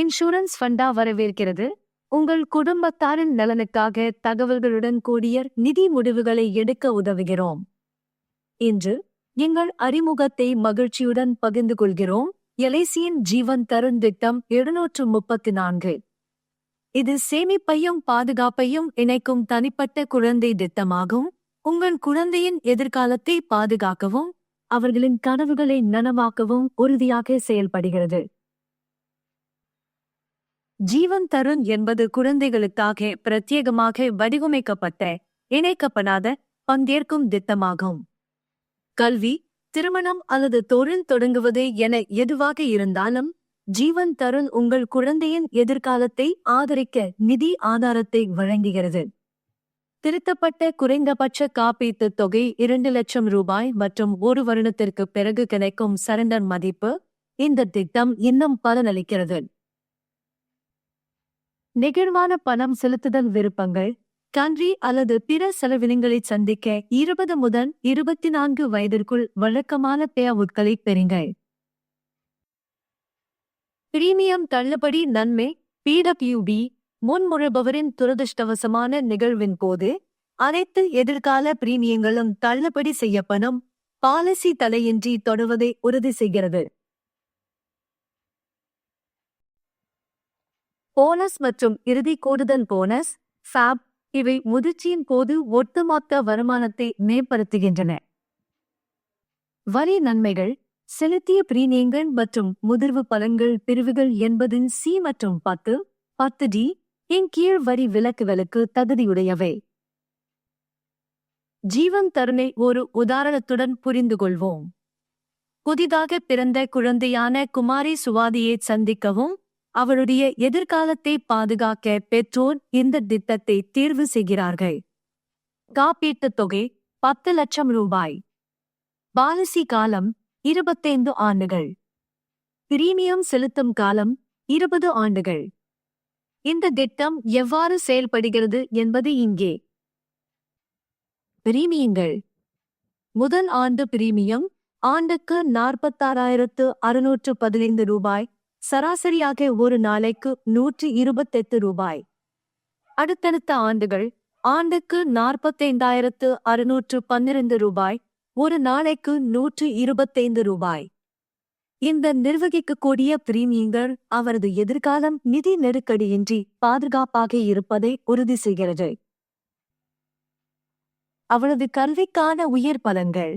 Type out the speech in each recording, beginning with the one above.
Insurance ஃபண்டா வரவேற்கிறது. உங்கள் குடும்பத்தாரின் நலனுக்காக தகவல்களுடன் கூடிய நிதி முடிவுகளை எடுக்க உதவுகிறோம். இன்று எங்கள் அறிமுகத்தை மகிழ்ச்சியுடன் பகிர்ந்து கொள்கிறோம். எலைசியின் ஜீவன் தருண் திட்டம் எழுநூற்று முப்பத்தி நான்கு இது சேமிப்பையும் பாதுகாப்பையும் இணைக்கும் தனிப்பட்ட குழந்தை திட்டமாகும். உங்கள் குழந்தையின் எதிர்காலத்தை பாதுகாக்கவும் அவர்களின் கனவுகளை நனவாக்கவும் உறுதியாக செயல்படுகிறது. ஜீவன் தருண் என்பது குழந்தைகளுக்காக பிரத்யேகமாக வடிவமைக்கப்பட்ட இணைக்கப்படாத பங்கேற்கும் திட்டமாகும். கல்வி திருமணம் அல்லது தொழில் தொடங்குவது என எதுவாக இருந்தாலும் ஜீவன் தருண் உங்கள் குழந்தையின் எதிர்காலத்தை ஆதரிக்க நிதி ஆதாரத்தை வழங்குகிறது. திருத்தப்பட்ட குறைந்தபட்ச காப்பீட்டுத் தொகை இரண்டு லட்சம் ரூபாய் மற்றும் ஒரு வருடத்திற்கு பிறகு கிடைக்கும் சரண்டர் மதிப்பு இந்த திட்டம் இன்னும் பலனளிக்கிறது. நெகிழ்வான பணம் செலுத்துதல் விருப்பங்கள். கன்றி அல்லது பிற செலவினங்களை சந்திக்க இருபது முதல் இருபத்தி நான்கு வயதிற்குள் வழக்கமான பேவுட்களை பெறுங்கள். பிரீமியம் தள்ளுபடி நன்மை பிடபிள்யூபி முன்முறைபவரின் துரதிருஷ்டவசமான நிகழ்வின் போது அனைத்து எதிர்கால பிரீமியங்களும் தள்ளுபடி செய்யப்படும். பாலிசி தலையின்றி தொடர்வதை உறுதி செய்கிறது. போனஸ் மற்றும் இறுதி கூடுதல் போனஸ் ஃபேப் இவை முதிர்ச்சியின் போது ஒட்டுமொத்த வருமானத்தை மேம்படுத்துகின்றன. வரி நன்மைகள் செலுத்திய பிரீமியங்கள் மற்றும் முதிர்வு பலன்கள் பிரிவுகள் என்பதின் சி மற்றும் பத்து பத்து டி இன் கீழ் வரி விலக்குகளுக்கு தகுதியுடையவை. ஜீவன் தருணை ஒரு உதாரணத்துடன் புரிந்து கொள்வோம் புதிதாக பிறந்த குழந்தையான குமாரி சுவாதியை சந்திக்கவும் அவருடைய எதிர்காலத்தை பாதுகாக்க பெற்றோர் இந்த திட்டத்தை தேர்வு செய்கிறார்கள். காப்பீட்டுத் தொகை பத்து லட்சம் ரூபாய். பாலிசி காலம் இருபத்தைந்து ஆண்டுகள். பிரீமியம் செலுத்தும் காலம் இருபது ஆண்டுகள். இந்த திட்டம் எவ்வாறு செயல்படுகிறது என்பது இங்கே. பிரீமியங்கள். முதல் ஆண்டு பிரீமியம் ஆண்டுக்கு நாற்பத்தாறாயிரத்து அறுநூற்று பதினைந்து ரூபாய். சராசரியாக ஒரு நாளைக்கு நூற்றி இருபத்தெட்டு ரூபாய். அடுத்தடுத்த ஆண்டுகள் ஆண்டுக்கு நாற்பத்தைந்தாயிரத்து அறுநூற்று பன்னிரண்டு ரூபாய் ஒரு நாளைக்கு நூற்று இருபத்தைந்து ரூபாய். இந்த நிர்வகிக்கக்கூடிய பிரீமியங்கள் அவரது எதிர்காலம் நிதி நெருக்கடியின்றி பாதுகாப்பாக இருப்பதை உறுதி செய்கிறது. அவரது கல்விக்கான உயர் பலன்கள்.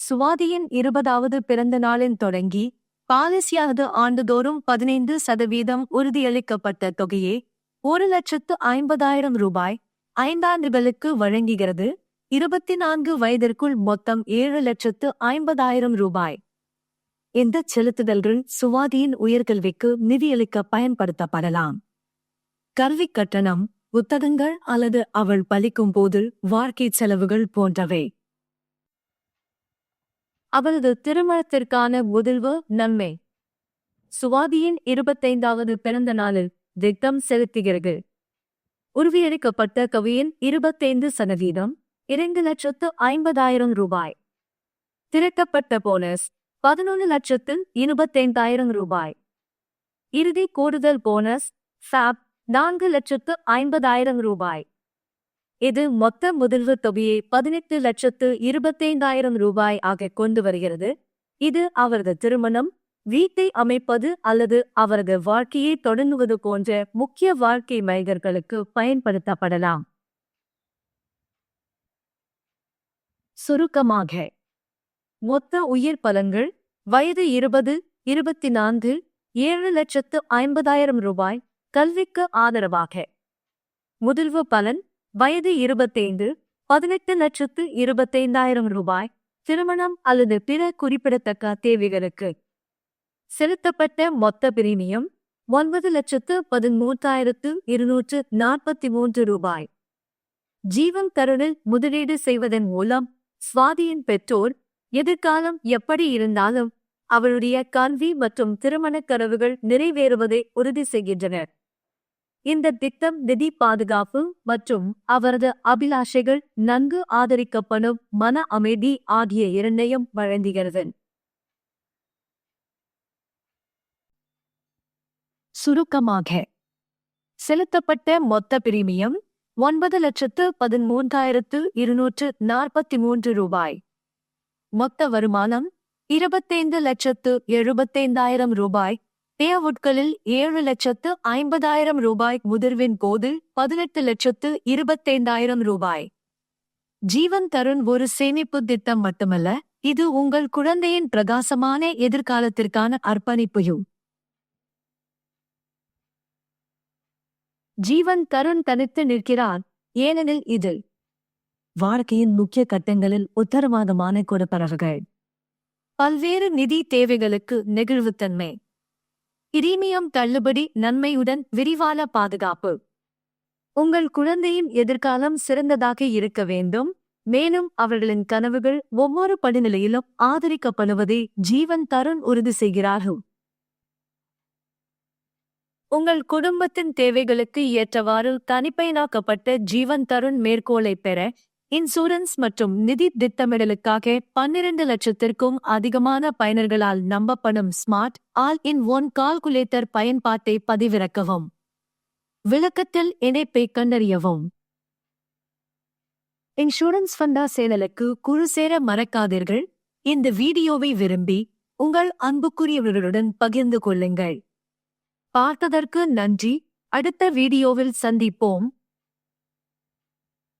சுவாதியின் இருபதாவது பிறந்த நாளில் தொடங்கி பாலிசியாவது ஆண்டுதோறும் பதினைந்து சதவீதம் உறுதியளிக்கப்பட்ட தொகையை ஒரு லட்சத்து ஐம்பதாயிரம் ரூபாய் ஐந்தாண்டுகளுக்கு வழங்குகிறது. இருபத்தி நான்கு வயதிற்குள் மொத்தம் ஏழு லட்சத்து ஐம்பதாயிரம் ரூபாய். இந்த செலுத்துதல்கள் சுவாதியின் உயர்கல்விக்கு நிதியளிக்க பயன்படுத்தப்படலாம். கல்வி கட்டணம் புத்தகங்கள் அல்லது அவள் பலிக்கும் போது வாழ்க்கை செலவுகள் போன்றவை. அவரது திருமணத்திற்கான முதல்வு நன்மை. சுவாதியின் இருபத்தைந்தாவது பிறந்த நாளில் திட்டம் செலுத்துகிறது. உறுதியளிக்கப்பட்ட கவியின் இருபத்தைந்து சதவீதம் இரண்டு லட்சத்து ஐம்பதாயிரம் ரூபாய். திரட்டப்பட்ட போனஸ் பதினொன்று லட்சத்து இருபத்தைந்தாயிரம் ரூபாய். இறுதி கூடுதல் போனஸ் சாப் நான்கு லட்சத்து ஐம்பதாயிரம் ரூபாய். இது மொத்த முதல்வு தொகையை பதினெட்டு லட்சத்து இருபத்தைந்தாயிரம் ரூபாய் ஆக கொண்டு வருகிறது. இது அவரது திருமணம் வீட்டை அமைப்பது அல்லது அவரது வாழ்க்கையை தொடங்குவது போன்ற முக்கிய வாழ்க்கை மைகர்களுக்கு பயன்படுத்தப்படலாம். சுருக்கமாக மொத்த உயிர் பலன்கள் வயது இருபது இருபத்தி நான்கு ஏழு லட்சத்து ஐம்பதாயிரம் ரூபாய் கல்விக்கு ஆதரவாக. முதல்வு பலன் வயது இருபத்தைந்து பதினெட்டு லட்சத்து இருபத்தைந்தாயிரம் ரூபாய் திருமணம் அல்லது பிற குறிப்பிடத்தக்க தேவைகளுக்கு செலுத்தப்பட்ட மொத்த பிரீமியம் ஒன்பது லட்சத்து பதிமூன்றாயிரத்து இருநூற்று நாற்பத்தி மூன்று ரூபாய். ஜீவன் தருணில் முதலீடு செய்வதன் மூலம் சுவாதியின் பெற்றோர் எதிர்காலம் எப்படி இருந்தாலும் அவருடைய கல்வி மற்றும் திருமணக் கனவுகள் நிறைவேறுவதை உறுதி செய்கின்றனர். இந்த திட்டம் நிதி பாதுகாப்பு மற்றும் அவரது அபிலாஷைகள் நன்கு ஆதரிக்கப்படும் மன அமைதி ஆகிய இரண்டையும் வழங்குகிறது. சுருக்கமாக செலுத்தப்பட்ட மொத்த பிரீமியம் ஒன்பது லட்சத்து பதிமூன்றாயிரத்து இருநூற்று நாற்பத்தி மூன்று ரூபாய். மொத்த வருமானம் இருபத்தைந்து லட்சத்து எழுபத்தைந்தாயிரம் ரூபாய். தேவுட்களில் ஏழு லட்சத்து ஐம்பதாயிரம் ரூபாய் முதிர்வின் போது பதினெட்டு லட்சத்து இருபத்தைந்தாயிரம் ரூபாய். ஜீவன் தருண் ஒரு சேமிப்பு திட்டம் மட்டுமல்ல இது உங்கள் குழந்தையின் பிரகாசமான எதிர்காலத்திற்கான அர்ப்பணிப்பையும். ஜீவன் தருண் தனித்து நிற்கிறார் ஏனெனில் இது வாழ்க்கையின் முக்கிய கட்டங்களில் உத்தரவாதமான கொடுப்பனவுகள். பல்வேறு நிதி தேவைகளுக்கு நெகிழ்வுத்தன்மை. பிரீமியம் தள்ளுபடி நன்மையுடன் விரிவான பாதுகாப்பு. உங்கள் குழந்தையின் எதிர்காலம் சிறந்ததாக இருக்க வேண்டும். மேலும் அவர்களின் கனவுகள் ஒவ்வொரு படிநிலையிலும் ஆதரிக்கப்படுவதை ஜீவன் தருண் உறுதி செய்கிறார்கள். உங்கள் குடும்பத்தின் தேவைகளுக்கு ஏற்றவாறு தனிப்பயனாக்கப்பட்ட ஜீவன் தருண் மேற்கோளை பெற இன்சூரன்ஸ் மற்றும் நிதி திட்டமிடலுக்காக பன்னிரண்டு லட்சத்திற்கும் அதிகமான பயனர்களால் நம்பப்படும் smart all in one calculator பயன்பாட்டை பதிவிறக்கவும். விளக்கத்தில் இணைப்பை கண்டறியவும். இன்சூரன்ஸ் ஃபண்டா சேனலுக்கு குழு சேர மறக்காதீர்கள். இந்த வீடியோவை விரும்பி உங்கள் அன்புக்குரியவர்களுடன் பகிர்ந்து கொள்ளுங்கள். பார்த்ததற்கு நன்றி. அடுத்த வீடியோவில் சந்திப்போம்.